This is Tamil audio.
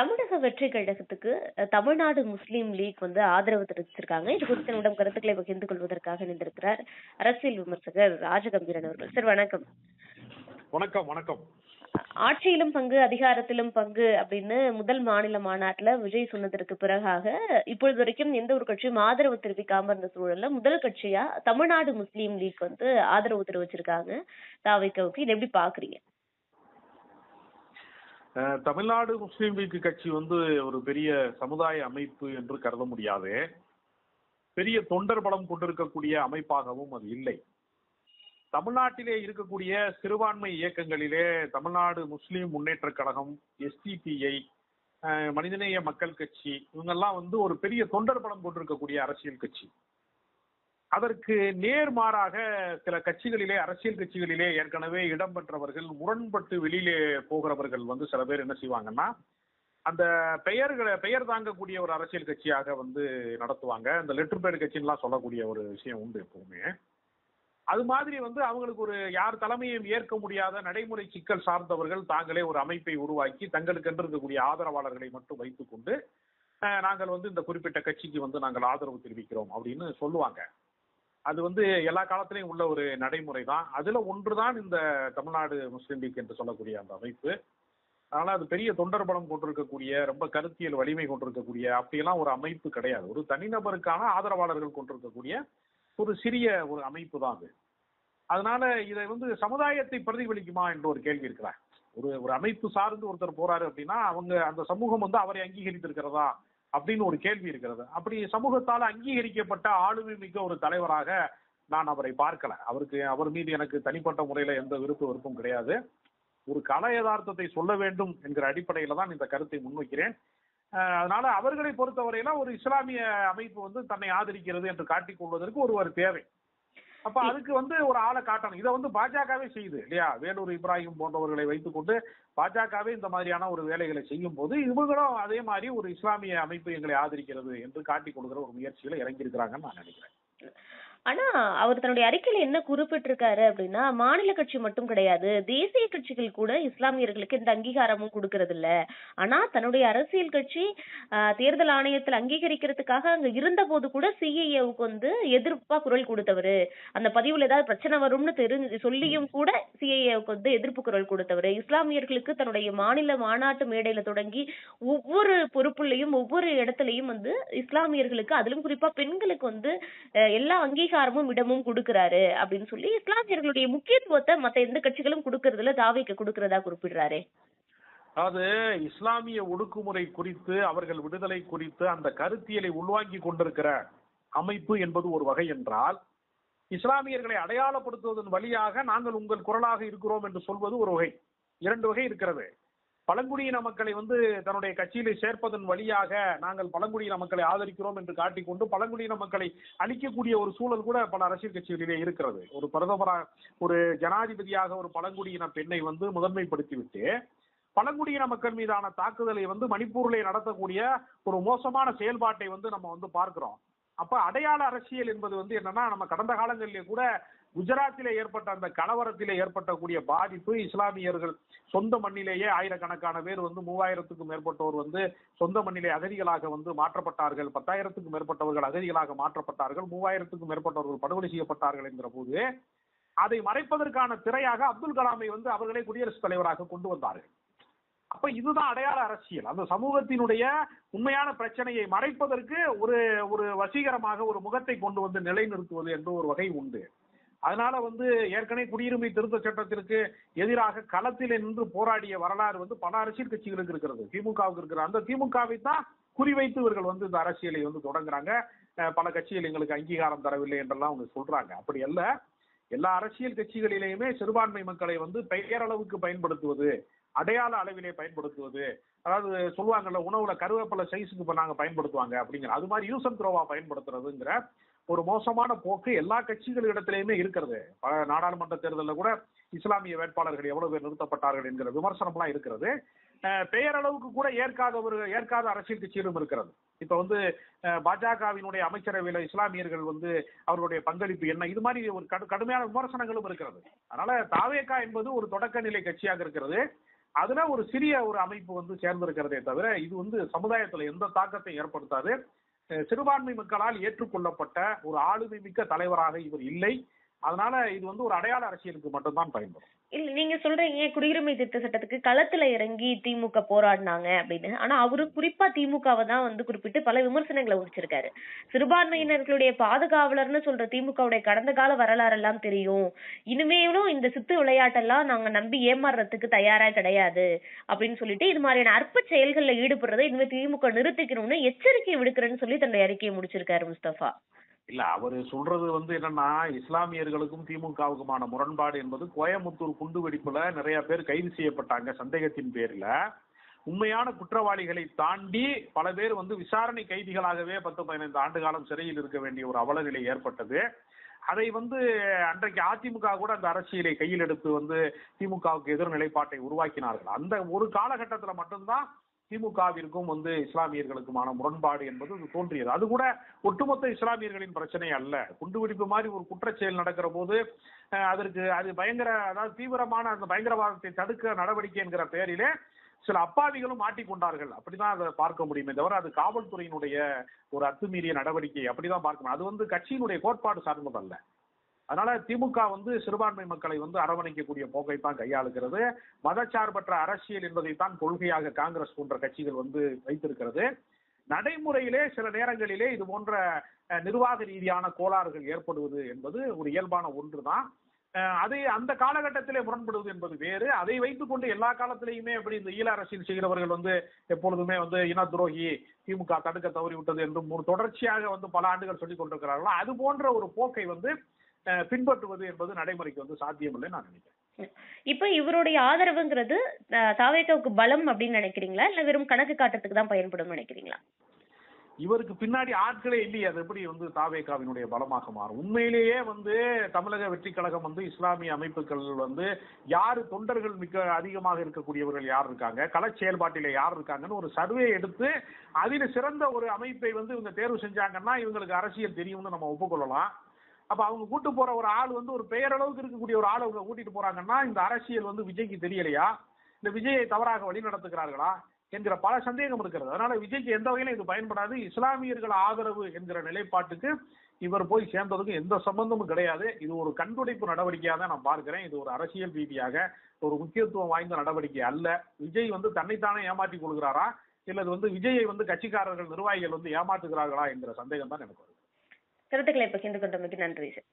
தமிழக வெற்றி கழகத்துக்கு தமிழ்நாடு முஸ்லீம் லீக் வந்து ஆதரவு தெரிவிச்சிருக்காங்க. இது குறித்து என்னிடம் கருத்துக்களை பகிர்ந்து கொள்வதற்காக இணைந்திருக்கிறார் அரசியல் விமர்சகர் ராஜகம்பீரன் அவர்கள். சார் வணக்கம். வணக்கம் வணக்கம். ஆட்சியிலும் பங்கு அதிகாரத்திலும் பங்கு அப்படின்னு முதல் மாநில மாநாட்டுல விஜய் சொன்னதற்கு பிறகாக இப்பொழுது வரைக்கும் எந்த ஒரு கட்சியும் ஆதரவு தெரிவிக்காம இருந்த சூழல்ல முதல் கட்சியா தமிழ்நாடு முஸ்லீம் லீக் வந்து ஆதரவு தெரிவிச்சிருக்காங்க. தாவைக்கவுக்கு இதை எப்படி பாக்குறீங்க? தமிழ்நாடு முஸ்லீம் லீக் கட்சி வந்து ஒரு பெரிய சமுதாய அமைப்பு என்று கருத முடியாது. பெரிய தொண்டர் பலம் கொண்டிருக்கக்கூடிய அமைப்பாகவும் அது இல்லை. தமிழ்நாட்டிலே இருக்கக்கூடிய சிறுபான்மை இயக்கங்களிலே தமிழ்நாடு முஸ்லீம் முன்னேற்ற கழகம் எஸ்டிபிஐ மனிதநேய மக்கள் கட்சி இவங்கெல்லாம் வந்து ஒரு பெரிய தொண்டர் பலம் கொண்டிருக்கக்கூடிய அரசியல் கட்சி. அதற்கு நேர்மாறாக சில கட்சிகளிலே அரசியல் கட்சிகளிலே ஏற்கனவே இடம்பெற்றவர்கள் முரண்பட்டு வெளியிலே போகிறவர்கள் வந்து சில பேர் என்ன செய்வாங்கன்னா அந்த பெயர்களை பெயர் தாங்கக்கூடிய ஒரு அரசியல் கட்சியாக வந்து நடத்துவாங்க. அந்த லெட்டர் பேர் கட்சின்லாம் சொல்லக்கூடிய ஒரு விஷயம் உண்டு எப்பவுமே. அது மாதிரி வந்து அவங்களுக்கு ஒரு யார் தலைமையும் ஏற்க முடியாத நடைமுறை சிக்கல் சார்ந்தவர்கள் தாங்களே ஒரு அமைப்பை உருவாக்கி தங்களுக்கென்று இருக்கக்கூடிய ஆதரவாளர்களை மட்டும் வைத்துக்கொண்டு நாங்கள் வந்து இந்த குறிப்பிட்ட கட்சிக்கு வந்து நாங்கள் ஆதரவு தெரிவிக்கிறோம் அப்படின்னு சொல்லுவாங்க. அது வந்து எல்லா காலத்திலையும் உள்ள ஒரு நடைமுறை தான் அதுல ஒன்றுதான் இந்த தமிழ்நாடு முஸ்லீம் லீக் என்று சொல்லக்கூடிய அந்த அமைப்பு. ஆனால் அது பெரிய தொண்டர் பலம் கொண்டிருக்கக்கூடிய ரொம்ப கருத்தியல் வலிமை கொண்டிருக்கக்கூடிய அப்படியெல்லாம் ஒரு அமைப்பு கிடையாது. ஒரு தனிநபருக்கான ஆதரவாளர்கள் கொண்டிருக்கக்கூடிய ஒரு சிறிய ஒரு அமைப்பு தான் அது. அதனால இதை வந்து சமுதாயத்தை பிரதிபலிக்குமா என்ற ஒரு கேள்வி இருக்கிறார். ஒரு ஒரு அமைப்பு சார்ந்து ஒருத்தர் போறாரு அப்படின்னா அவங்க அந்த சமூகம் வந்து அவரை அங்கீகரித்திருக்கிறதா? அப்படின்னு ஒரு கேள்வி இருக்கிறது. அப்படி சமூகத்தால் அங்கீகரிக்கப்பட்ட ஆளுமை மிக்க ஒரு தலைவராக நான் அவரை பார்க்கல. அவருக்கு அவர் மீது எனக்கு தனிப்பட்ட முறையில எந்த விருப்ப விருப்பம் கிடையாது. ஒரு கல யதார்த்தத்தை சொல்ல வேண்டும் என்கிற அடிப்படையில தான் இந்த கருத்தை முன்வைக்கிறேன். அதனால அவர்களை பொறுத்தவரையில ஒரு இஸ்லாமிய அமைப்பு வந்து தன்னை ஆதரிக்கிறது என்று காட்டிக் கொள்வதற்கு ஒருவர் தேவை. அப்ப அதுக்கு வந்து ஒரு ஆளை காட்டணும். இதை வந்து பாஜகவே செய்யுது இல்லையா? வேலூர் இப்ராஹிம் போன்றவர்களை வைத்துக்கொண்டு பாஜகவே இந்த மாதிரியான ஒரு வேலைகளை செய்யும் போது இவங்களும் அதே மாதிரி ஒரு இஸ்லாமிய அமைப்பு எங்களை ஆதரிக்கிறது என்று காட்டி கொடுக்கிற ஒரு முயற்சியில இறங்கி இருக்கிறாங்கன்னு நான் நினைக்கிறேன். ஆனா அவர் தன்னுடைய அறிக்கையில என்ன குறிப்பிட்டிருக்காரு அப்படின்னா மாநில கட்சி மட்டும் கிடையாது தேசிய கட்சிகள் கூட இஸ்லாமியர்களுக்கு எந்த அங்கீகாரமும் கொடுக்கறது இல்ல ஆனா தன்னுடைய அரசியல் கட்சி ஆஹ், தேர்தல் ஆணையத்தில் அங்கீகரிக்கிறதுக்காக அங்க இருந்த போது கூட சிஐஏவுக்கு வந்து எதிர்ப்பா குரல் கொடுத்தவரு. அந்த பதிவுல ஏதாவது பிரச்சனை வரும்னு தெரிஞ்சு சொல்லியும் கூட சிஐஏவுக்கு வந்து எதிர்ப்பு குரல் கொடுத்தவர். இஸ்லாமியர்களுக்கு தன்னுடைய மாநில மாநாட்டு மேடையில தொடங்கி ஒவ்வொரு பொறுப்புலையும் ஒவ்வொரு இடத்துலயும் வந்து இஸ்லாமியர்களுக்கு அதிலும் குறிப்பா பெண்களுக்கு வந்து எல்லா அங்கீகாரம் அதிகாரமும் இடமும் கொடுக்கிறாரு அப்படின்னு சொல்லி இஸ்லாமியர்களுடைய முக்கியத்துவத்தை மத்த எந்த கட்சிகளும் கொடுக்கறதுல தாவைக்கு கொடுக்கறதா குறிப்பிடுறாரு. அதாவது இஸ்லாமிய ஒடுக்குமுறை குறித்து அவர்கள் விடுதலை குறித்து அந்த கருத்தியலை உள்வாங்கி கொண்டிருக்கிற அமைப்பு என்பது ஒரு வகை என்றால் இஸ்லாமியர்களை அடையாளப்படுத்துவதன் வழியாக நாங்கள் உங்கள் குரலாக இருக்கிறோம் என்று சொல்வது ஒரு வகை. இரண்டு வகை இருக்கிறது. பழங்குடியின மக்களை வந்து தன்னுடைய கட்சியிலே சேர்ப்பதன் வழியாக நாங்கள் பழங்குடியின மக்களை ஆதரிக்கிறோம் என்று காட்டிக்கொண்டு பழங்குடியின மக்களை அழிக்கக்கூடிய ஒரு சூழல் கூட பல அரசியல் கட்சிகளிலே இருக்கிறது. ஒரு பிரதமராக ஒரு ஜனாதிபதியாக ஒரு பழங்குடியின பெண்ணை வந்து முதன்மைப்படுத்திவிட்டு பழங்குடியின மக்கள் மீதான தாக்குதலை வந்து மணிப்பூரில் நடத்தக்கூடிய ஒரு மோசமான செயல்பாட்டை வந்து நம்ம வந்து பார்க்கிறோம். அப்ப அடையாள அரசியல் என்பது வந்து என்னன்னா நம்ம கடந்த காலங்களிலே கூட குஜராத்திலே ஏற்பட்ட அந்த கலவரத்திலே ஏற்பட்டக்கூடிய பாதிப்பு இஸ்லாமியர்கள் சொந்த மண்ணிலேயே ஆயிரக்கணக்கான பேர் வந்து மூவாயிரத்துக்கும் மேற்பட்டோர் வந்து சொந்த மண்ணிலே அகதிகளாக வந்து மாற்றப்பட்டார்கள். பத்தாயிரத்துக்கும் மேற்பட்டவர்கள் அகதிகளாக மாற்றப்பட்டார்கள். மூவாயிரத்துக்கும் மேற்பட்டவர்கள் படுகொலை செய்யப்பட்டார்கள் என்கிற போது அதை மறைப்பதற்கான திரையாக அப்துல் கலாமை வந்து அவர்களே குடியரசுத் தலைவராக கொண்டு வந்தார்கள். அப்ப இதுதான் அடையாள அரசியல். அந்த சமூகத்தினுடைய உண்மையான பிரச்சனையை மறைப்பதற்கு ஒரு ஒரு வசீகரமாக ஒரு முகத்தை கொண்டு வந்து நிலைநிறுத்துவது என்று ஒரு வகை உண்டு. அதனால வந்து ஏற்கனவே குடியுரிமை திருத்த சட்டத்திற்கு எதிராக களத்தில் நின்று போராடிய வரலாறு வந்து பல அரசியல் கட்சிகளுக்கு இருக்கிறது. திமுகவுக்கு இருக்கிற அந்த திமுகவை தான் குறிவைத்து இவர்கள் வந்து இந்த அரசியலை வந்து தொடங்குறாங்க. பல கட்சிகள் எங்களுக்கு அங்கீகாரம் தரவில்லை என்றெல்லாம் அவங்க சொல்றாங்க. அப்படி அல்ல எல்லா அரசியல் கட்சிகளிலேயுமே சிறுபான்மை மக்களை வந்து பெயரளவுக்கு பயன்படுத்துவது அடையாள அளவிலே பயன்படுத்துவது அதாவது சொல்லுவாங்கல்ல உணவுல கருவேப்பிலை சைஸுக்கு இப்ப நாங்க பயன்படுத்துவாங்க அப்படிங்கிற அது மாதிரி யூஸ் அண்ட் த்ரோவா பயன்படுத்துறதுங்கிற ஒரு மோசமான போக்கு எல்லா கட்சிகளிடத்திலேயுமே இருக்கிறது. பல நாடாளுமன்ற தேர்தலில் கூட இஸ்லாமிய வேட்பாளர்கள் எவ்வளவு பேர் நிறுத்தப்பட்டார்கள் என்கிற விமர்சனம்லாம் இருக்கிறது. பெயரளவுக்கு கூட ஏற்காதவர் ஏற்காத அரசியல் கட்சியிலும் இருக்கிறது. இப்ப வந்து பாஜகவினுடைய அமைச்சரவையில இஸ்லாமியர்கள் வந்து அவர்களுடைய பங்களிப்பு என்ன? இது மாதிரி ஒரு கடு- கடுமையான விமர்சனங்களும் இருக்கிறது. அதனால தாவேகா என்பது ஒரு தொடக்க நிலை கட்சியாக இருக்கிறது. அதுல ஒரு சிறிய ஒரு அமைப்பு வந்து சேர்ந்திருக்கிறதே தவிர இது வந்து சமுதாயத்துல எந்த தாக்கத்தை ஏற்படுத்தாது. சிறுபான்மை மக்களால் ஏற்றுக்கொள்ளப்பட்ட ஒரு ஆளுமை மிக்க தலைவராக இவர் இல்லை. அதனால இது வந்து ஒரு அடையாள அரசியலுக்கு மட்டும்தான் பயன்படும். இல்ல நீங்க சொல்றீங்க குடியுரிமை திருத்த சட்டத்துக்கு களத்துல இறங்கி திமுக போராடினாங்க அப்படின்னு. ஆனா அவரு குறிப்பா திமுகவை தான் வந்து குறிப்பிட்டு பல விமர்சனங்களை உரிச்சிருக்காரு சிறுபான்மையினர்களுடைய பாதுகாவலர்னு சொல்ற திமுகவுடைய கடந்த கால வரலாறு எல்லாம் தெரியும். இனிமேலும் இந்த சித்து விளையாட்டெல்லாம் நாங்க நம்பி ஏமாறுறதுக்கு தயாரா கிடையாது அப்படின்னு சொல்லிட்டு இது மாதிரியான அற்ப செயல்கள்ல ஈடுபடுறதை இனிமே திமுக நிறுத்திக்கணும்னு எச்சரிக்கை விடுக்கிறேன்னு சொல்லி தன்னுடைய அறிக்கையை முடிச்சிருக்காரு முஸ்தபா. இல்ல அவர் சொல்றது வந்து என்னன்னா இஸ்லாமியர்களுக்கும் திமுகவுக்குமான முரண்பாடு என்பது கோயமுத்தூர் குண்டு வெடிப்புல நிறைய பேர் கைது செய்யப்பட்டாங்க சந்தேகத்தின் பேர்ல. உண்மையான குற்றவாளிகளை தாண்டி பல பேர் வந்து விசாரணை கைதிகளாகவே பத்து பதினைந்து ஆண்டு காலம் சிறையில் இருக்க வேண்டிய ஒரு அவல நிலை ஏற்பட்டது. அதை வந்து அன்றைக்கு அதிமுக கூட அந்த அரசியலை கையில் எடுத்து வந்து திமுகவுக்கு எதிர் நிலைப்பாட்டை உருவாக்கினார்கள். அந்த ஒரு காலகட்டத்தில் மட்டும்தான் திமுகவிற்கும் வந்து இஸ்லாமியர்களுக்குமான முரண்பாடு என்பது தோன்றியது. அது கூட ஒட்டுமொத்த இஸ்லாமியர்களின் பிரச்சனை அல்ல. குண்டுவெடிப்பு மாதிரி ஒரு குற்றச்செயல் நடக்கிற போது அதற்கு அது பயங்கர அதாவது தீவிரமான அந்த பயங்கரவாதத்தை தடுக்க நடவடிக்கை என்கிற பெயரிலே சில அப்பாவிகளும் மாட்டிக்கொண்டார்கள். அப்படிதான் அதை பார்க்க முடியுமே தவிர அது காவல்துறையினுடைய ஒரு அத்துமீறிய நடவடிக்கை. அப்படிதான் பார்க்கணும். அது வந்து கட்சியினுடைய கோட்பாடு சார்ந்ததல்ல. அதனால திமுக வந்து சிறுபான்மை மக்களை வந்து அரவணைக்கக்கூடிய போக்கை தான் கையாளுகிறது. மதச்சார்பற்ற அரசியல் என்பதைத்தான் கொள்கையாக காங்கிரஸ் போன்ற கட்சிகள் வந்து வைத்திருக்கிறது. நடைமுறையிலே சில நேரங்களிலே இது போன்ற நிர்வாக ரீதியான கோளாறுகள் ஏற்படுவது என்பது ஒரு இயல்பான ஒன்று தான் அதை அந்த காலகட்டத்திலே முரண்படுவது என்பது வேறு. அதை வைத்துக்கொண்டு எல்லா காலத்திலையுமே எப்படி இந்த ஈழ அரசியல் செய்கிறவர்கள் வந்து எப்பொழுதுமே வந்து இன துரோகி திமுக தடுக்க தவறிவிட்டது என்று ஒரு தொடர்ச்சியாக வந்து பல ஆண்டுகள் சொல்லிக் கொண்டிருக்கிறார்களோ அது போன்ற ஒரு போக்கை வந்து பின்பற்றுவது என்பது நடைமுறைக்கு வந்து சாத்தியமில்லை நான் நினைக்கிறேன். இப்ப இவருடைய ஆதரவுங்கிறது அஹ், தாவேகாவுக்கு பலம் அப்படின்னு நினைக்கிறீங்களா? இல்ல வெறும் கணக்கு காட்டுறதுக்கு தான் பயன்படும் நினைக்கிறீங்களா? இவருக்கு பின்னாடி ஆட்களே இல்லையே அது எப்படி வந்து தாவேகாவினுடைய பலமாக மாறும்? உண்மையிலேயே வந்து தமிழக வெற்றி கழகம் வந்து இஸ்லாமிய அமைப்புகள் வந்து யாரு தொண்டர்கள் மிக்க அதிகமாக இருக்கக்கூடியவர்கள் யார் இருக்காங்க கள செயல்பாட்டிலே யார் இருக்காங்கன்னு ஒரு சர்வே எடுத்து அதில் சிறந்த ஒரு அமைப்பை வந்து இவங்க தேர்வு செஞ்சாங்கன்னா இவங்களுக்கு அரசியல் தெரியும்னு நம்ம ஒப்புக்கொள்ளலாம். அப்ப அவங்க கூட்டு போற ஒரு ஆள் வந்து ஒரு பெயரளவுக்கு இருக்கக்கூடிய ஒரு ஆள் அவங்க கூட்டிட்டு போறாங்கன்னா இந்த அரசியல் வந்து விஜய்க்கு தெரியலையா? இந்த விஜயை தவறாக வழி நடத்துகிறார்களா? என்கிற பல சந்தேகம் இருக்கிறது. அதனால விஜய்க்கு எந்த வகையிலும் இது பயன்படாது. இஸ்லாமியர்கள் ஆதரவு என்கிற நிலைப்பாட்டுக்கு இவர் போய் சேர்ந்ததுக்கும் எந்த சம்பந்தமும் கிடையாது. இது ஒரு கண்டுடைப்பு நடவடிக்கையாக தான் நான் பார்க்கிறேன். இது ஒரு அரசியல் ரீதியாக ஒரு முக்கியத்துவம் வாய்ந்த நடவடிக்கை அல்ல. விஜய் வந்து தன்னைத்தானே ஏமாற்றிக் கொள்கிறாரா? இல்லது வந்து விஜயை வந்து கட்சிக்காரர்கள் நிர்வாகிகள் வந்து ஏமாற்றுகிறார்களா என்கிற சந்தேகம் தான் எனக்கு வருது. கருத்துக்களை பகிர்ந்து கொண்டமைக்கு நன்றி சார்.